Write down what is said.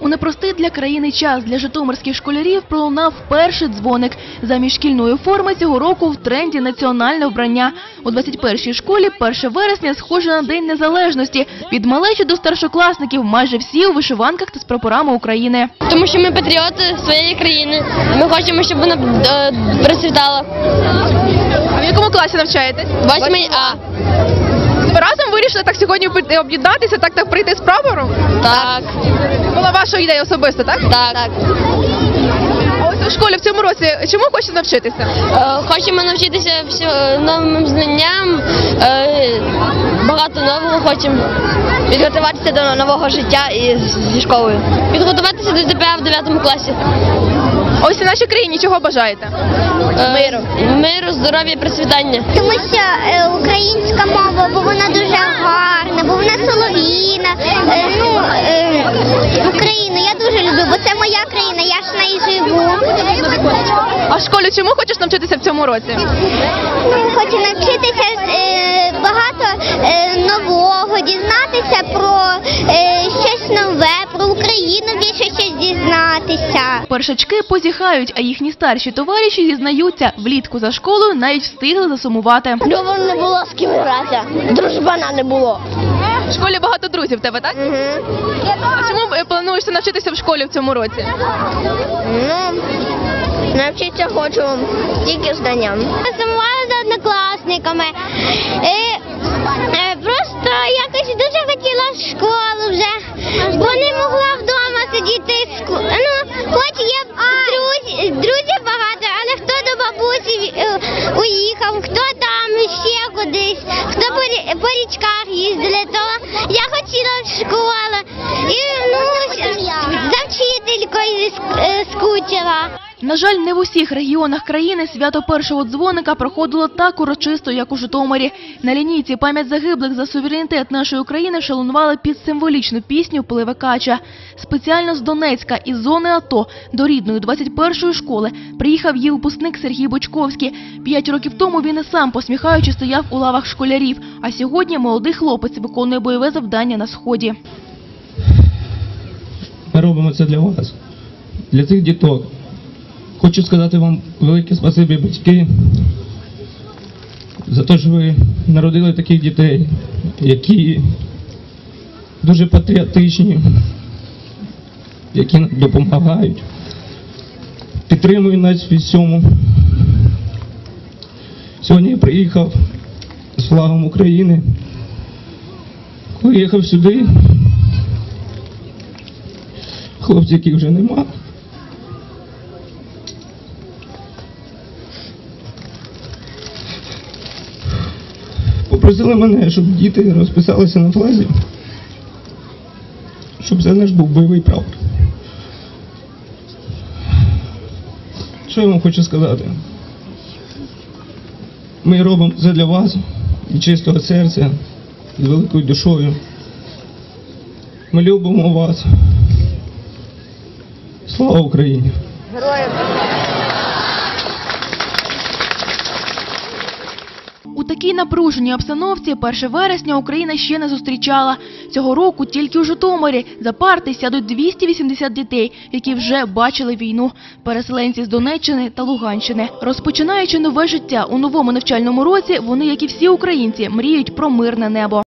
У непростий для країни час для житомирських школярів пролунав перший дзвоник. Замість шкільної форми цього року в тренді національне вбрання. У 21-й школі 1 вересня схоже на День Незалежності. Від малечі до старшокласників майже всі у вишиванках та з прапорами України. Тому що ми патріоти своєї країни. Ми хочемо, щоб вона е, процвітала. А в якому класі навчаєтесь? Восьмий А. Ви разом вирішили так сьогодні об'єднатися, так так прийти з прапором? Так. Була ваша ідея особисто, так? Так. А ось у школі в цьому році чому хочете навчитися? Е, Хочемо навчитися новим знанням. е, Багато нового хочемо. Підготуватися до нового життя і зі школою. Підготуватися до ДПА в 9 класі. Ось у нашій країні чого бажаєте? Миру. Миру, здоров'я і процвітання. Тому що е, українська мова, бо вона дуже гарна, бо вона солов'їна. Е, ну, е, Україну я дуже люблю, бо це моя країна, я ж в неї живу. А в школі чому хочеш навчитися в цьому році? Ну, Хочу навчитися е, багато е, нового, дізнатися про е, щось про Україну більше щось дізнатися. Першачки позіхають, а їхні старші товариші зізнаються, влітку за школою навіть встигли засумувати. Любов не було з ким грати, дружбана не було. В школі багато друзів в тебе, так? А чому е, плануєш навчитися в школі в цьому році? Ну, навчитися хочу тільки знанням. Сумувала за однокласниками. Е, е, просто якось дуже хотіла в школу вже, бо не могла вдома сидіти. з ку- Ну, хоч є друзі, друзів багато, але хто до бабусі е, уїхав, хто там ще кудись, хто по річках їздили, то я хотіла в школу. На жаль, не в усіх регіонах країни свято першого дзвоника проходило так урочисто, як у Житомирі. На лінійці пам'ять загиблих за суверенітет нашої України шалунували під символічну пісню «Пливе кача». Спеціально з Донецька із зони АТО до рідної 21-ї школи приїхав її випускник Сергій Бочковський. П'ять років тому він і сам, посміхаючи, стояв у лавах школярів. А сьогодні молодий хлопець виконує бойове завдання на сході. Ми робимо це для вас, для цих діток. Хочу сказати вам велике спасибі, батьки, за те, що ви народили таких дітей, які дуже патріотичні, які допомагають, підтримують нас в всьому. Сьогодні я приїхав з флагом України. Коли їхав сюди, хлопців, яких вже нема. Попросили мене, щоб діти розписалися на флазі, щоб це наш був бойовий прапор. Що я вам хочу сказати? Ми робимо це для вас від чистого серця, з великою душою. Ми любимо вас. Слава Україні! У такій напруженій обстановці 1 вересня Україна ще не зустрічала. Цього року тільки у Житомирі за парти сядуть 280 дітей, які вже бачили війну. Переселенці з Донеччини та Луганщини. Розпочинаючи нове життя у новому навчальному році, вони, як і всі українці, мріють про мирне небо.